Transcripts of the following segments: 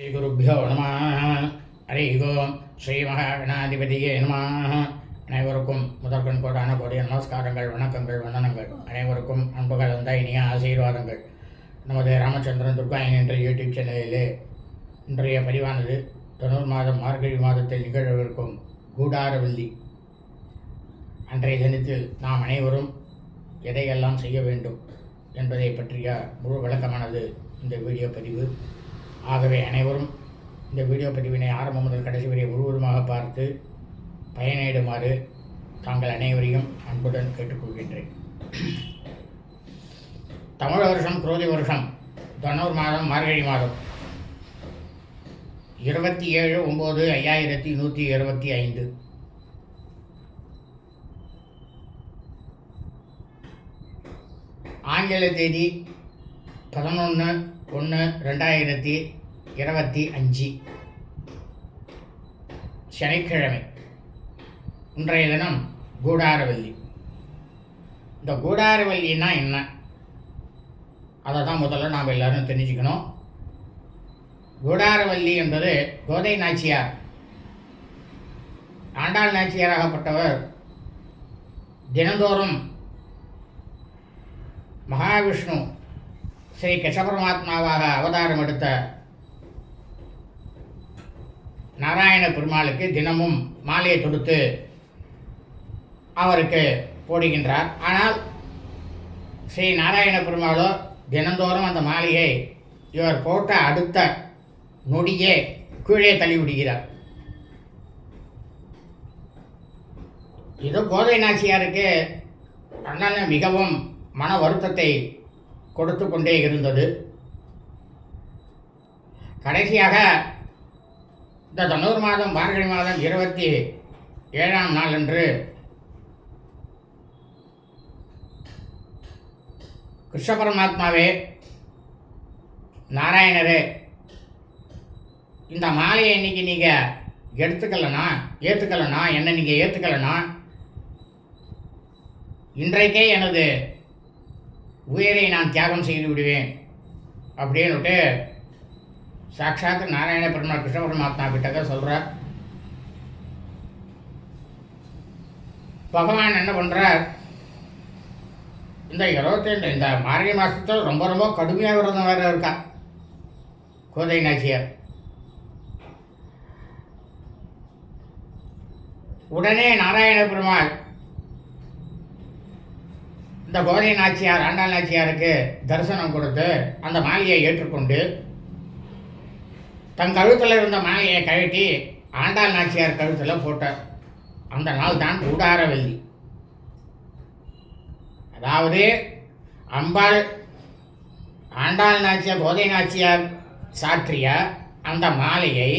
ஸ்ரீகுருப்போ நம. ஹரி ஓம் ஸ்ரீ மகாகணாதிபதியே நம. அனைவருக்கும் முதற்கண் கோடான கோடிய நமஸ்காரங்கள் வணக்கங்கள் வந்தனங்கள். அனைவருக்கும் அன்புகள் வந்த இனிய ஆசீர்வாதங்கள். நமது ராமச்சந்திரன் துர்காயன் என்ற யூடியூப் சேனலிலே இன்றைய பதிவானது தொண்ணூறு மாதம் மார்கழி மாதத்தில் நிகழவிருக்கும் கூடாரவல்லி. அன்றைய தினத்தில் நாம் அனைவரும் எதையெல்லாம் செய்ய வேண்டும் என்பதை பற்றிய முழு விளக்கமானது இந்த வீடியோ பதிவு. ஆகவே அனைவரும் இந்த வீடியோ பதிவினை ஆரம்பம் முதல் கடைசி வரை ஒருவருமாக பார்த்து பயனிடுமாறு தாங்கள் அனைவரையும் அன்புடன் கேட்டுக்கொள்கின்றேன். தமிழ் வருஷம் குரோதி வருஷம் தனூர் மாதம் மார்கழி மாதம். இருபத்தி ஏழு ஒம்பது ஐயாயிரத்தி நூற்றி இருபத்தி ஐந்து. ஆங்கில தேதி பதினொன்று ஒன்று ரெண்டாயிரத்தி இருபத்தி அஞ்சு. சனிக்கிழமை இன்றைய தினம் கூடாரவல்லி. இந்த கூடாரவல்லின்னா என்ன? அதை தான் முதல்ல நாம் எல்லோரும் தெரிஞ்சுக்கணும். கூடாரவல்லி என்பது கோதை நாச்சியார். ஆண்டாள் நாச்சியாராகப்பட்டவர் தினந்தோறும் மகாவிஷ்ணு ஸ்ரீ கிருஷ்ணபரமாத்மாவாக அவதாரம் எடுத்த நாராயண பெருமாளுக்கு தினமும் மாலையை தொடுத்து அவருக்கு போடுகின்றார். ஆனால் ஸ்ரீ நாராயண பெருமாளோ தினந்தோறும் அந்த மாலையை இவர் போட்ட அடுத்த நொடியே கீழே தள்ளி விடுகிறார் இது கோதை நாச்சியாருக்கு அண்ணன் மிகவும் மன வருத்தத்தை கொடுத்து கொண்டே இருந்தது. கடைசியாக இந்த தனூர் மாதம் மார்கழி மாதம் இருபத்தி ஏழாம் நாள் அன்று கிருஷ்ண பரமாத்மாவே நாராயணரே இந்த மாலையை இன்னைக்கு நீங்கள் எடுத்துக்கலனா ஏற்றுக்கலனா என்னை நீங்கள் ஏற்றுக்கலனா இன்றைக்கே எனது உயிரை நான் தியாகம் செய்து விடுவேன். அப்படின்னுட்டு சாட்சாத் நாராயண பெருமாள் கிருஷ்ண பரமாத்மா கிட்டக்க சொல்கிறார் பகவான் என்ன பண்ணுறார் இந்த இருபத்தெண்டு இந்த மார்கழி மாதத்தில் ரொம்ப ரொம்ப கடுமையாக விரதம் வேறு இருக்கா? கோதை நாச்சியார். உடனே நாராயண பெருமாள் இந்த கோதை நாச்சியார் ஆண்டாள் நாச்சியாருக்கு தரிசனம் கொடுத்து அந்த மாலையை ஏற்றுக்கொண்டு தன் கழுத்தில் இருந்த மாலையை கழட்டி ஆண்டாள் நாச்சியார் கழுத்தில் போட்டார். அந்த நாள் தான் கூடாரவல்லி. அதாவது அம்பாள் ஆண்டாள் நாச்சியார் கோதை நாச்சியார் சாற்றிய அந்த மாலையை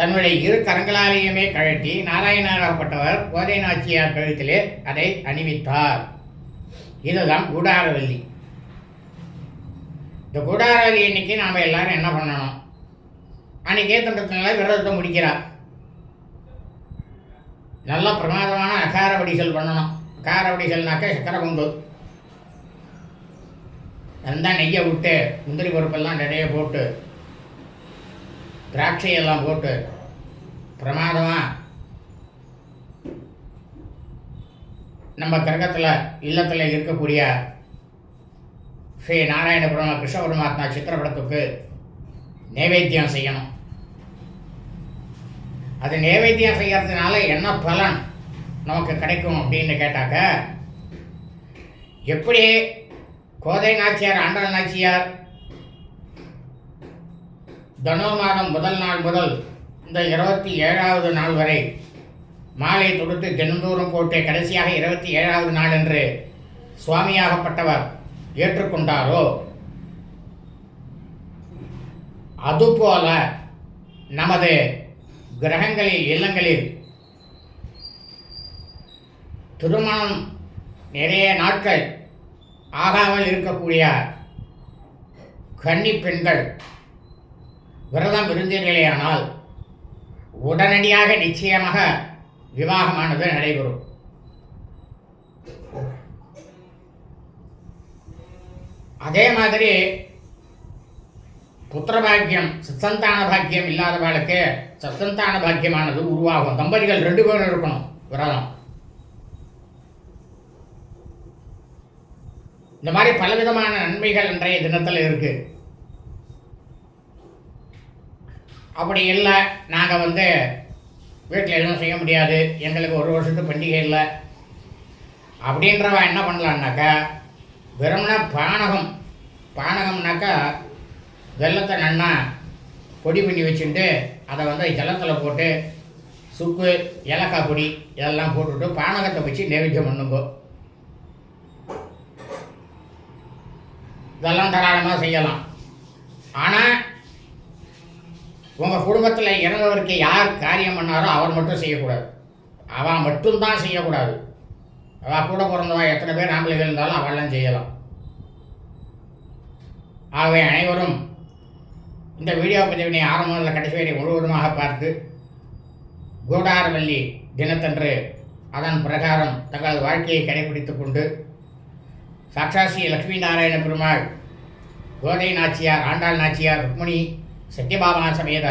தன்னுடைய இரு கரங்களாலேயுமே கழட்டி நாராயணாகப்பட்டவர் கோதை நாச்சியார் கழுத்திலே அதை அணிவித்தார். இதுதான் கூடாரவல்லி. இந்த கூடாரவல்லி இன்னைக்கு நாம் எல்லாரும் என்ன பண்ணணும்? அன்னைக்கே தண்டத்தினால விரதத்தை முடிக்கிறார். நல்ல பிரமாதமான அகார பண்ணணும். அகார சக்கரை கொண்டு அந்த நெய்யை விட்டு முந்திரி பருப்பெல்லாம் நிறைய போட்டு திராட்சையெல்லாம் போட்டு பிரமாதமாக நம்ம கிரகத்தில் இல்லத்தில் இருக்கக்கூடிய ஸ்ரீ நாராயணபுரம் கிருஷ்ண பரமாத்மா சித்திரப்படத்துக்கு நைவேத்தியம் செய்யணும். அது நைவேத்தியம் செய்யறதுனால என்ன பலன் நமக்கு கிடைக்கும் அப்படின்னு கேட்டாக்க எப்படி கோதை நாச்சியார் ஆண்டாள் நாச்சியார் தனோ மாதம் முதல் நாள் முதல் இந்த இருபத்தி ஏழாவது நாள் வரை மாலை தொடுத்து தினந்தோறும் போட்டு கடைசியாக இருபத்தி ஏழாவது நாள் என்று சுவாமியாகப்பட்டவர் ஏற்றுக்கொண்டாரோ? அதுபோல நமது கிரகங்களில் இல்லங்களில் திருமணம் நிறைய நாட்கள் ஆகாமல் இருக்கக்கூடிய கன்னி பெண்கள் விரதம் இருந்தீர்களேயானால் உடனடியாக நிச்சயமாக விவாகமானது நடைபெறும். அதே மாதிரி புத்திர பாக்கியம் சத்தந்தான பாக்கியம் இல்லாதவாளுக்கு சத்தந்தான பாக்கியமானது உருவாகும். தம்பதிகள் ரெண்டு பேரும் இருக்கணும் விரதம். இந்த மாதிரி பலவிதமான நன்மைகள் இன்றைய தினத்தில் இருக்கு. அப்படி இல்லை நாங்கள் வந்து வீட்டில் எதுவும் செய்ய முடியாது. எங்களுக்கு ஒரு வருஷத்துக்கு பண்டிகை இல்லை. அப்படின்றவ என்ன பண்ணலான்னாக்கா வெறும்னா பானகம். பானகம்னாக்கா வெள்ளத்தை நன்னா பொடி பண்ணி வச்சுட்டு அதை வந்து ஜலத்தில் போட்டு சுக்கு ஏலக்காய் பொடி இதெல்லாம் போட்டுவிட்டு பானகத்தை வச்சு நைவேத்தியம் பண்ணுங்கோ. இதெல்லாம் தாராளமாக செய்யலாம். ஆனால் உங்கள் குடும்பத்தில் இறந்தவருக்கு யார் காரியம் பண்ணாரோ அவர் மட்டும் செய்யக்கூடாது. அவன் மட்டும்தான் செய்யக்கூடாது. அவள் கூட பிறந்தவா எத்தனை பேர் ஆம்பளைகள் இருந்தாலும் அவெல்லாம் செய்யலாம். ஆகவே அனைவரும் இந்த வீடியோ பதிவினை ஆரம்பத்தில் கடைசி வரை முழுவதுமாக பார்த்து கோடாரவல்லி தினத்தன்று அதன் பிரகாரம் தங்களது வாழ்க்கையை கடைபிடித்துக் கொண்டு சாட்சாசி லக்ஷ்மி நாராயண பெருமாள் கோதை நாச்சியார் ஆண்டாள் நாச்சியார் ருக்மிணி சத்யபாமா சமேத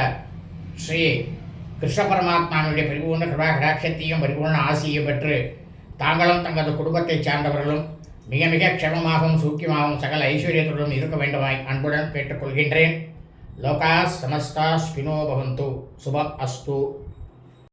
ஸ்ரீ கிருஷ்ண பரமாத்மாவுடைய பரிபூர்ண கிருபா கடாட்சத்தையும் பரிபூர்ண ஆசியையும் பெற்று தாங்களும் தங்களது குடும்பத்தைச் சார்ந்தவர்களும் மிக மிக க்ஷமமாகவும் சூக்கியமாகவும் சகல ஐஸ்வர்யத்துடன் இருக்க வேண்டுமாய் அன்புடன் கேட்டுக்கொள்கின்றேன். லோகா சமஸ்தா ஸ்பினோ பவந்து. சுபம் அஸ்து.